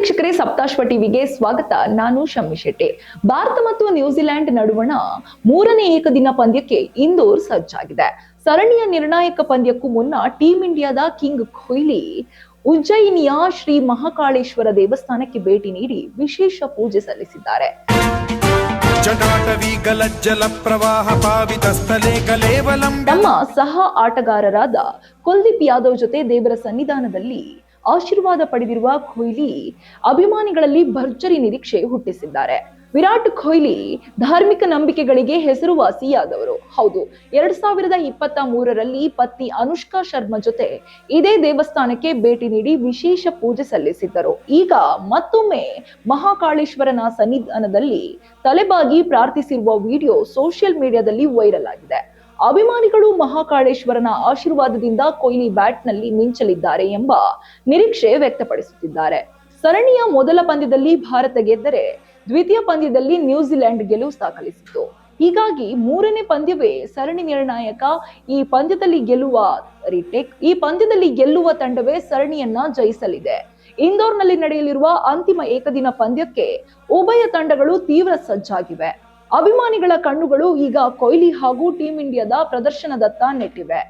ವೀಕ್ಷಕರೇ ಸಪ್ತಾಶ್ವ ಟಿವಿಗೆ ಸ್ವಾಗತ. ನಾನು ಶಮ್ಮಿ ಶೆಟ್ಟಿ. ಭಾರತ ಮತ್ತು ನ್ಯೂಜಿಲೆಂಡ್ ನಡುವಣ ಮೂರನೇ ಏಕದಿನ ಪಂದ್ಯಕ್ಕೆ ಇಂದೋರ್ ಸಜ್ಜಾಗಿದೆ. ಸರಣಿಯ ನಿರ್ಣಾಯಕ ಪಂದ್ಯಕ್ಕೂ ಮುನ್ನ ಟೀಂ ಇಂಡಿಯಾದ ಕಿಂಗ್ ಕೊಹ್ಲಿ ಉಜ್ಜಯಿನಿಯ ಶ್ರೀ ಮಹಾಕಾಳೇಶ್ವರ ದೇವಸ್ಥಾನಕ್ಕೆ ಭೇಟಿ ನೀಡಿ ವಿಶೇಷ ಪೂಜೆ ಸಲ್ಲಿಸಿದ್ದಾರೆ. ತಮ್ಮ ಸಹ ಆಟಗಾರರಾದ ಕುಲ್ದೀಪ್ ಯಾದವ್ ಜೊತೆ ದೇವರ ಸನ್ನಿಧಾನದಲ್ಲಿ ಆಶೀರ್ವಾದ ಪಡೆದಿರುವ ಕೊಹ್ಲಿ ಅಭಿಮಾನಿಗಳಲ್ಲಿ ಭರ್ಜರಿ ನಿರೀಕ್ಷೆ ಹುಟ್ಟಿಸಿದ್ದಾರೆ. ವಿರಾಟ್ ಕೊಹ್ಲಿ ಧಾರ್ಮಿಕ ನಂಬಿಕೆಗಳಿಗೆ ಹೆಸರುವಾಸಿಯಾದವರು. ಹೌದು, ಎರಡ್ ಸಾವಿರದ ಇಪ್ಪತ್ತ ಮೂರರಲ್ಲಿ ಪತ್ನಿ ಅನುಷ್ಕಾ ಶರ್ಮಾ ಜೊತೆ ಇದೇ ದೇವಸ್ಥಾನಕ್ಕೆ ಭೇಟಿ ನೀಡಿ ವಿಶೇಷ ಪೂಜೆ ಸಲ್ಲಿಸಿದ್ದರು. ಈಗ ಮತ್ತೊಮ್ಮೆ ಮಹಾಕಾಳೇಶ್ವರನ ಸನ್ನಿಧಾನದಲ್ಲಿ ತಲೆಬಾಗಿ ಪ್ರಾರ್ಥಿಸಿರುವ ವಿಡಿಯೋ ಸೋಷಿಯಲ್ ಮೀಡಿಯಾದಲ್ಲಿ ವೈರಲ್ ಆಗಿದೆ. ಅಭಿಮಾನಿಗಳು ಮಹಾಕಾಳೇಶ್ವರನ ಆಶೀರ್ವಾದದಿಂದ ಕೊಹ್ಲಿ ಬ್ಯಾಟ್ನಲ್ಲಿ ಮಿಂಚಲಿದ್ದಾರೆ ಎಂಬ ನಿರೀಕ್ಷೆ ವ್ಯಕ್ತಪಡಿಸುತ್ತಿದ್ದಾರೆ. ಸರಣಿಯ ಮೊದಲ ಪಂದ್ಯದಲ್ಲಿ ಭಾರತ ಗೆದ್ದರೆ ದ್ವಿತೀಯ ಪಂದ್ಯದಲ್ಲಿ ನ್ಯೂಜಿಲೆಂಡ್ ಗೆಲುವು ದಾಖಲಿಸಿತ್ತು. ಹೀಗಾಗಿ ಮೂರನೇ ಪಂದ್ಯವೇ ಸರಣಿ ನಿರ್ಣಾಯಕ. ಈ ಪಂದ್ಯದಲ್ಲಿ ಗೆಲ್ಲುವ ರಿಟೇಕ್ ಈ ಪಂದ್ಯದಲ್ಲಿ ಗೆಲ್ಲುವ ತಂಡವೇ ಸರಣಿಯನ್ನ ಜಯಿಸಲಿದೆ. ಇಂದೋರ್ನಲ್ಲಿ ನಡೆಯಲಿರುವ ಅಂತಿಮ ಏಕದಿನ ಪಂದ್ಯಕ್ಕೆ ಉಭಯ ತಂಡಗಳು ತೀವ್ರ ಸಜ್ಜಾಗಿವೆ. ಅಭಿಮಾನಿಗಳ ಕಣ್ಣುಗಳು ಈಗ ಕೊಹ್ಲಿ ಹಾಗೂ ಟೀಂ ಇಂಡಿಯಾದ ಪ್ರದರ್ಶನದತ್ತ ನೆಟ್ಟಿವೆ.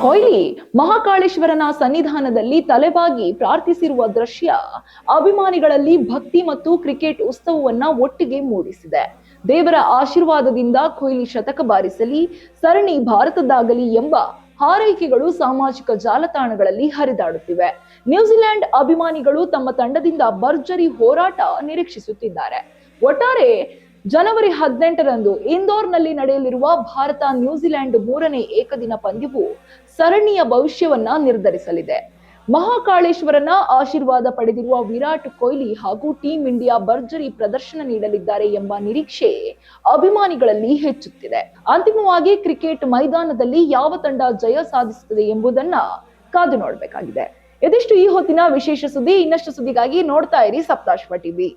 ಕೊಹ್ಲಿ ಮಹಾಕಾಳೇಶ್ವರನ ಸನ್ನಿಧಾನದಲ್ಲಿ ತಲೆಬಾಗಿ ಪ್ರಾರ್ಥಿಸಿರುವ ದೃಶ್ಯ ಅಭಿಮಾನಿಗಳಲ್ಲಿ ಭಕ್ತಿ ಮತ್ತು ಕ್ರಿಕೆಟ್ ಉತ್ಸವವನ್ನ ಒಟ್ಟಿಗೆ ಮೂಡಿಸಿದೆ. ದೇವರ ಆಶೀರ್ವಾದದಿಂದ ಕೊಹ್ಲಿ ಶತಕ ಬಾರಿಸಲಿ, ಸರಣಿ ಭಾರತದಾಗಲಿ ಎಂಬ ಹಾರೈಕೆಗಳು ಸಾಮಾಜಿಕ ಜಾಲತಾಣಗಳಲ್ಲಿ ಹರಿದಾಡುತ್ತಿವೆ. ನ್ಯೂಜಿಲೆಂಡ್ ಅಭಿಮಾನಿಗಳು ತಮ್ಮ ತಂಡದಿಂದ ಭರ್ಜರಿ ಹೋರಾಟ ನಿರೀಕ್ಷಿಸುತ್ತಿದ್ದಾರೆ. ಒಟ್ಟಾರೆ, ಜನವರಿ ಹದಿನೆಂಟರಂದು ಇಂದೋರ್ನಲ್ಲಿ ನಡೆಯಲಿರುವ ಭಾರತ ನ್ಯೂಜಿಲೆಂಡ್ ಮೂರನೇ ಏಕದಿನ ಪಂದ್ಯವು ಸರಣಿಯ ಭವಿಷ್ಯವನ್ನ ನಿರ್ಧರಿಸಲಿದೆ. ಮಹಾಕಾಳೇಶ್ವರನ ಆಶೀರ್ವಾದ ಪಡೆದಿರುವ ವಿರಾಟ್ ಕೊಹ್ಲಿ ಹಾಗೂ ಟೀಂ ಇಂಡಿಯಾ ಭರ್ಜರಿ ಪ್ರದರ್ಶನ ನೀಡಲಿದ್ದಾರೆ ಎಂಬ ನಿರೀಕ್ಷೆ ಅಭಿಮಾನಿಗಳಲ್ಲಿ ಹೆಚ್ಚುತ್ತಿದೆ. ಅಂತಿಮವಾಗಿ ಕ್ರಿಕೆಟ್ ಮೈದಾನದಲ್ಲಿ ಯಾವ ತಂಡ ಜಯ ಸಾಧಿಸುತ್ತದೆ ಎಂಬುದನ್ನ ಕಾದು ನೋಡಬೇಕಾಗಿದೆ. ಇದಿಷ್ಟು ಈ ಹೊತ್ತಿನ ವಿಶೇಷ ಸುದ್ದಿ. ಇನ್ನಷ್ಟು ಸುದ್ದಿಗಾಗಿ ನೋಡ್ತಾ ಇರಿ ಸಪ್ತಾಶ್ವ ಟಿವಿ.